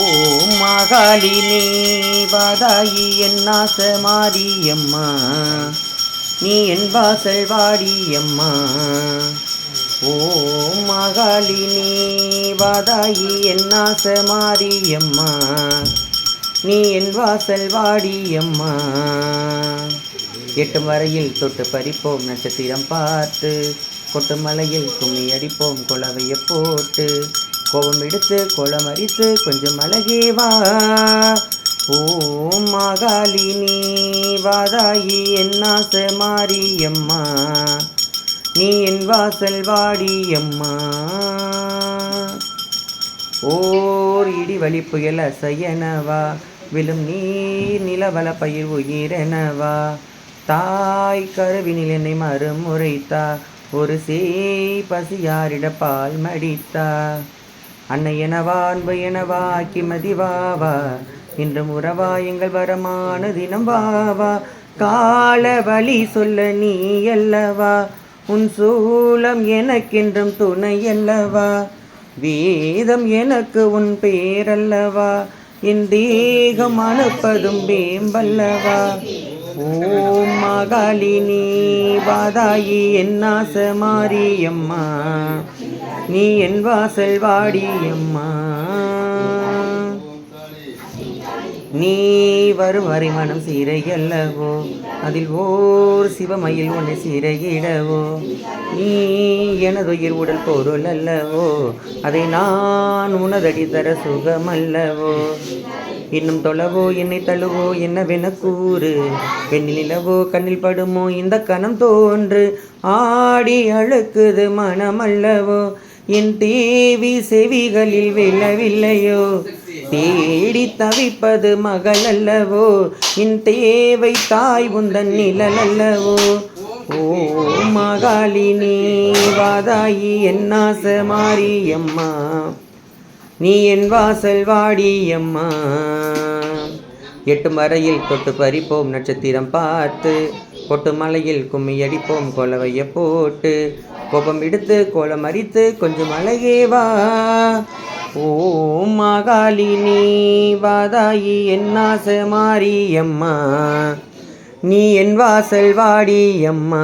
ஓம் மாகாளி வாதாயி என் நாச மாரியம்மா நீ என் வாசல் வாடியம்மா ஓம் மாகாளி வாதாயி என் நாச மாரியம்மா நீ என் வாசல் வாடியம்மா எட்டும் வரையில் தொட்டு பறிப்போம் நட்சத்திரம் பார்த்து. கொட்டு மலையில் கும்மி அடிப்போம் குழவையை போட்டு. கோபம் எடுத்து கோலம் அரித்து கொஞ்சம் அழகே வா. ஓம் மாகாளி நீ வாதாயி என் ஆச மாரியம்மா நீ என் வாசல் வாடியம்மா ஓர் இடி வழி புயல் அசையனவா விழும் நீர் நிலவல பயிர் உயிரெனவா. தாய் கருவினில் என்னை மறுமுறைத்தா ஒரு சேய் பசியாரிட பால் மடித்தா. அன்னை எனவா அன்பு எனவா கிமதி வாவா இன்றும் உறவா எங்கள் வரமான தினம் வாவா கால வழி சொல்ல நீ அல்லவா? உன் சூலம் எனக்கென்றும் துணை அல்லவா? வேதம் எனக்கு உன் பேரல்லவா என் தேகம் அனுப்பதும் வேம்பல்லவா? ஓம் மகாலினி வாதாயி என் மாரியம்மா நீ என் வாசல் வாடியம்மா நீ வரும் வரை மனம் சீரையல்லவோ அதில் ஓர் சிவமயில் உன்னை சீரையிடவோ. நீ எனதுயிர் உடல் பொருள் அல்லவோ அதை நான் உனதடி தர சுகமல்லவோ. இன்னும் தொலைவோ என்னை தழுவோ என்னவென கூறு. பெண்ணில் நிலவோ கண்ணில் படுமோ இந்த கணம் தோன்று ஆடி அழுக்குது மனமல்லவோ. என் தேவி செவிகளில் விழவில்லையோ தேடி தவிப்பது மகள் அல்லவோ என் தேவை தாய் உந்தன் நிழல் அல்லவோ ஓ மகாளி நீ வாதாயி என்னாச மாரியம்மா நீ என் வாசல் வாடியம்மா எட்டு மறையில் தொட்டு பறிப்போம் நட்சத்திரம் பார்த்து. கொட்டு மலையில் கும்மி அடிப்போம் கொலவைய போட்டு. கோபம் எடுத்து கோலம் அரித்து கொஞ்சம் அழகே வா. ஓம் மாகாளி நீ வாதாயி என் நாச மாரியம்மா நீ என் வாசல் வாடியம்மா